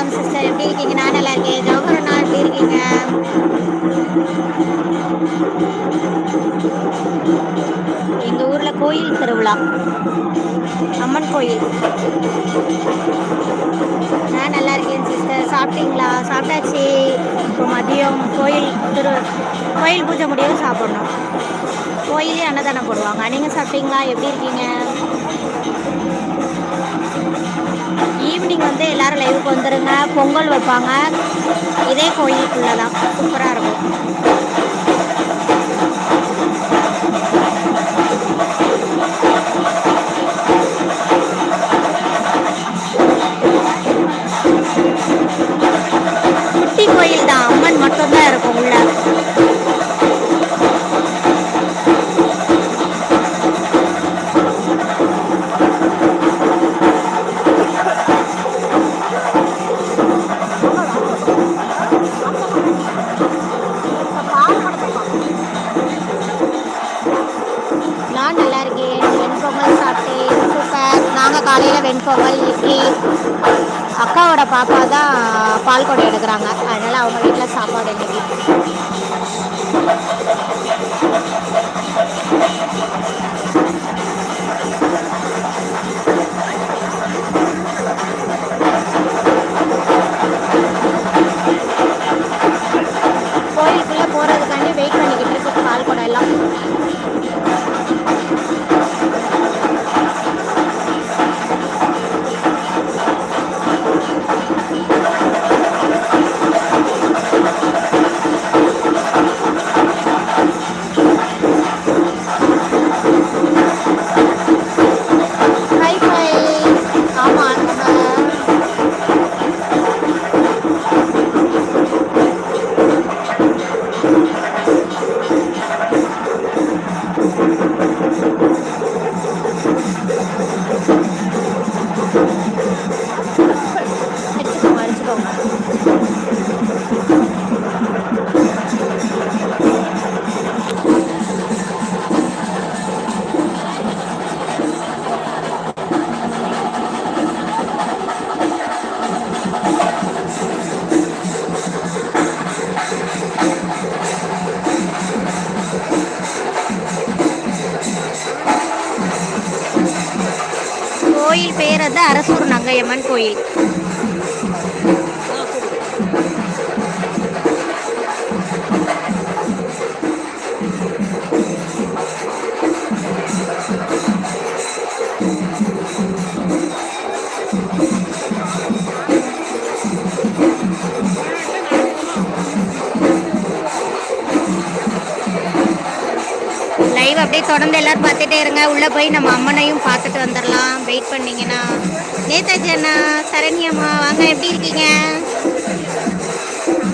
வணக்கம் சிஸ்டர் எப்படி இருக்கீங்க? நான் நல்லா இருக்கேன். ஜவஹர் அண்ணா எப்படி இருக்கீங்க? எங்க ஊர்ல கோயில் திருவிழா. அம்மன் கோயில். நான் நல்லா இருக்கேன் சிஸ்டர் சாப்பிட்டீங்களா? சாப்பிட்டாச்சு. இப்போ மதியம் கோயில் திரு கோயில் பூஜை முடியும் சாப்பிடணும். கோயிலே அன்னதானம் போடுவாங்க. நீங்கள் சாப்பிட்டீங்களா? எப்படி இருக்கீங்க? எல்லாரும் வந்துருங்க. பொங்கல் வைப்பாங்க. இதே கோயிலுக்குள்ளே தான் சூப்பராக இருக்கும். நான் நல்லா இருக்கேன். வெண்பொங்கல் சாப்பிட்டேன் சூப்பர் நாங்கள் காலையில் வெண்பொங்கல் இட்லி. அக்காவோட பாப்பா தான் பால் கொடை எடுக்கிறாங்க. அதனால் அவங்க வீட்டில் சாப்பாடு இன்னைக்கு அரசூர் நங்கையம்மன் கோயில் லைவ் அப்படியே தொடர்ந்து எல்லாரும் பார்த்துட்டே இருங்க. உள்ளே போய் நம்ம அம்மனையும் பார்த்துட்டு வந்துடலாம் வெயிட் பண்ணீங்கன்னா. நேதாஜி அண்ணா சரண்யம்மா வாங்க. எப்படி இருக்கீங்க?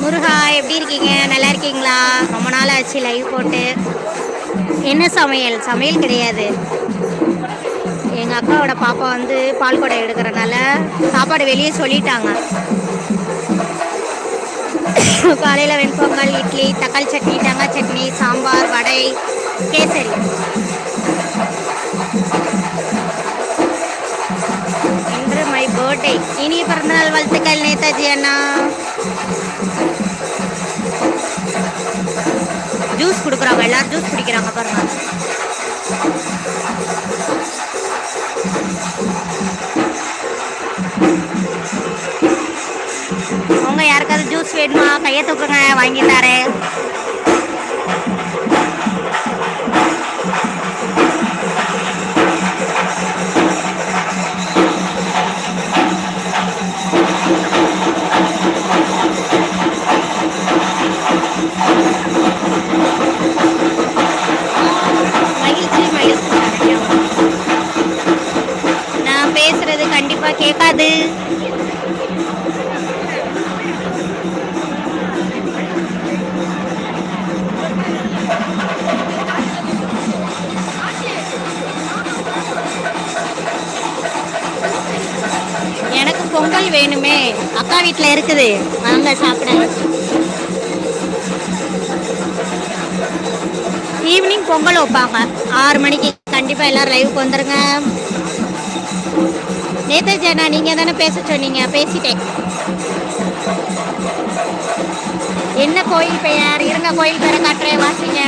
முருகா எப்படி இருக்கீங்க? நல்லா இருக்கீங்களா? ரொம்ப நாள் ஆச்சு லைவ் போட்டு. என்ன சமையல்? சமையல் கிடையாது. எங்கள் அக்காவோட பாப்பா வந்து பால் குடம் எடுக்கிறனால சாப்பாடு வெளியே சொல்லிட்டாங்க. காலையில் வெண்பொங்கல் இட்லி தக்காளி சட்னி தேங்காய் சட்னி சாம்பார் வடை. கேசரி. இன்று மை பர்த்டே இனிய பிறந்தநாள் வாழ்த்துக்கள் நேதாஜி அண்ணா. ஜூஸ் கொடுக்குறாங்க எல்லாரும் ஜூஸ் குடிக்கிறாங்க பாருங்க. அவங்க யாருக்காவது ஜூஸ் வேணுமா? கையை தூக்குங்க வாங்கி தரேன். கண்டிப்பா எனக்கு பொங்கல் வேணுமே. அக்கா வீட்டில் இருக்குது. வாங்க சாப்பிட. ஈவினிங் பொங்கல் வைப்பாங்க. ஆறு மணிக்கு கண்டிப்பாக எல்லோரும் லைவுக்கு வந்துடுங்க நேதாஜி அண்ணா நீங்கள் தானே பேச சொன்னீங்க? பேசிட்டேன். என்ன கோயில் பெயர்? இருங்க கோயில் பேரை காட்டுறேன் வாசிங்க.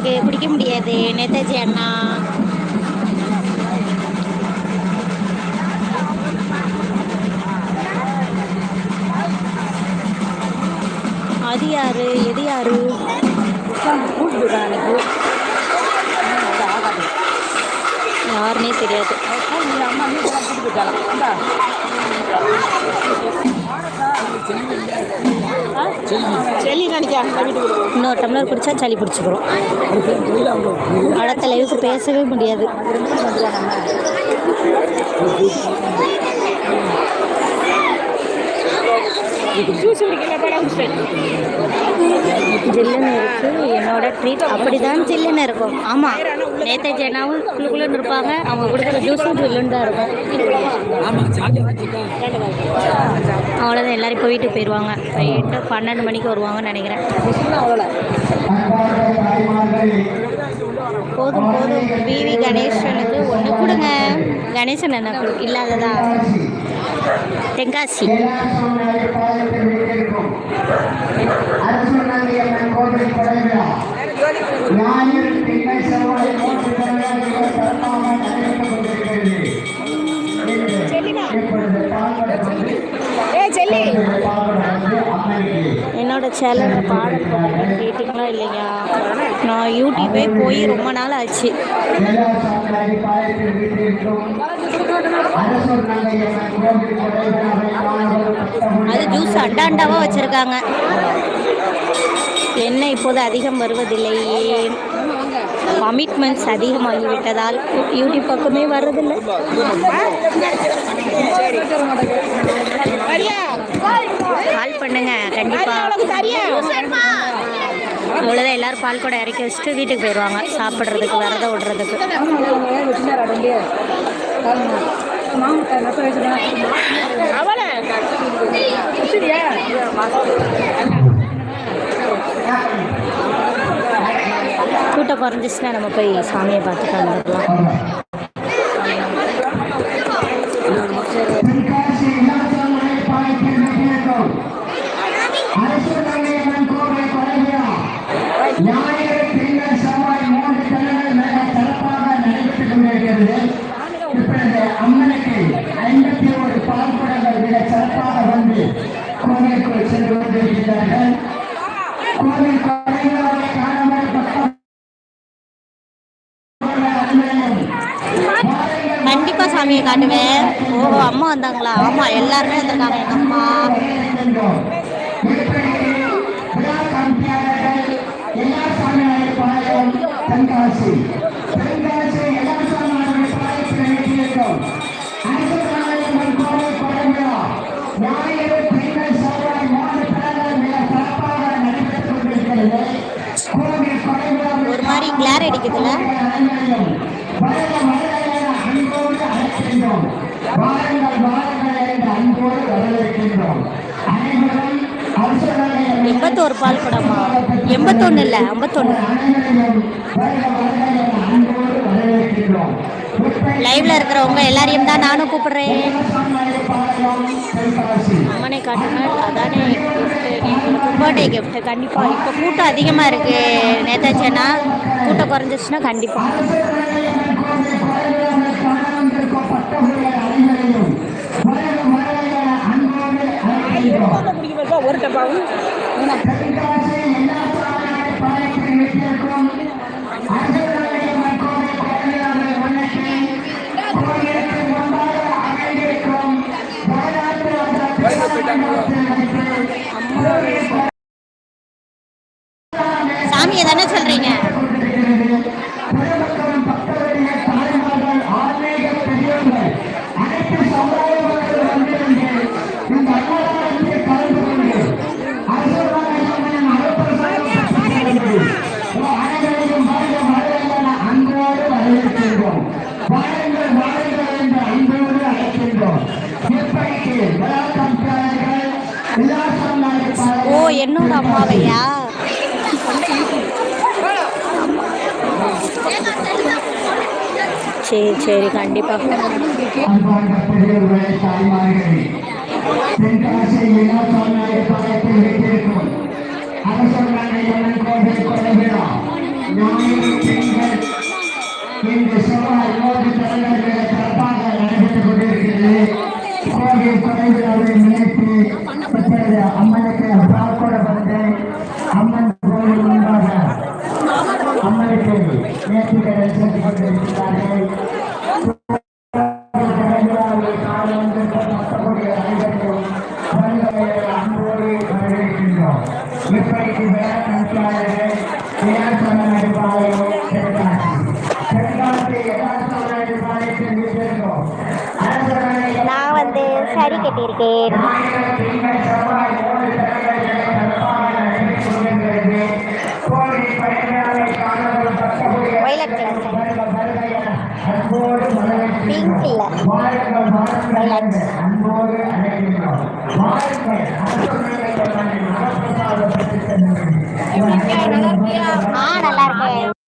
எங்களுக்கு பிடிக்க முடியாது. நேதாஜி அண்ணா. அது யாரு? எது யாரு? யாருன்னே தெரியாது. அம்மா இன்னொரு டம்ளர் குடிச்சா சளி பிடிச்சிக்கிறோம் அடுத்த லைவுக்கு பேசவே முடியாது. ஜூஸ் குடிக்கல படம் ஜில்லுன்னு இருக்கு. என்னோட ட்ரீட் அப்படிதான் ஜில்லுன்னு இருக்கும். ஆமாம் நேதாஜி அண்ணாவும் குழுக்குள்ளுன்னு இருப்பாங்க. அவங்க கொடுக்குற ஜூஸும் ஜில்லுன்னு தான் இருக்கும். அவ்வளோதான் எல்லாரும் இப்போ வீட்டுக்கு போயிடுவாங்க போயிட்டு பன்னெண்டு மணிக்கு வருவாங்கன்னு நினைக்கிறேன். போதும் போதும். பிவி கணேசனுக்கு ஒன்று கொடுங்க. கணேசன் எனக்கு இல்லாததா? தென்காசி. என்னோட சேனலில் பாடல் கேட்டிங்களா இல்லையா? நான் யூடியூபே போய் ரொம்ப நாள் ஆச்சு. அது ஜூஸ் அண்டா அண்டாவாக வச்சுருக்காங்க. என்ன இப்போது அதிகம் வருவதில்லையே கமிட்மெண்ட்ஸ் அதிகமாகிவிட்டதால் யூடியூப் பக்கமே வர்றதில்லை. கால் பண்ணுங்க கண்டிப்பாக அவ்வளோதான் எல்லாரும் பால் கூட இறக்கி வச்சுட்டு வீட்டுக்கு போயிடுவாங்க. சாப்பிட்றதுக்கு விரதம் விடுறதுக்கு. அவளை சரியா கூட்டம் குறைஞ்சிச்சுன்னா நம்ம போய் சாமியை பார்த்துட்டு வந்துடலாம் சாமியை காட்டுவேன் ஓஹோ அம்மா வந்தாங்களா? ஆமாம் எல்லாருமே வந்திருக்காங்க. எங்கள் அம்மா. ஒரு மாதிரி எல்லா அடிக்குதுல்ல? வாருங்கள் வாருங்கள் என்று அன்போடு வரவேற்கின்றோம். அனைவரும் அரசுடைய எண்பத்தோரு பால் குடமா எண்பத்தொன்று இல்லை வரவேற்கின்றோம். லைவ்ல இருக்கிறவங்க எல்லாரையும் தான் நானும் கூப்பிடுறேன். அம்மனை காட்டினால் அதானே பர்த்டே கிஃப்ட்டு கண்டிப்பாக இப்போ கூட்டம் அதிகமாக இருக்குது நேதாஜி அண்ணா. கூட்டம் குறைஞ்சிச்சுன்னா கண்டிப்பாக குடிக்க ஒரு டப்பாவும் என்னோட அம்மாவையா? சரி சரி கண்டிப்பாக இந்த தலைவர்களை சிறப்பாக நடைபெற்றுக் கொண்டிருக்கிறது நினைத்து Hamburg, Stadthelden. Pink இல்ல. ஆ நல்லா இருக்கேன்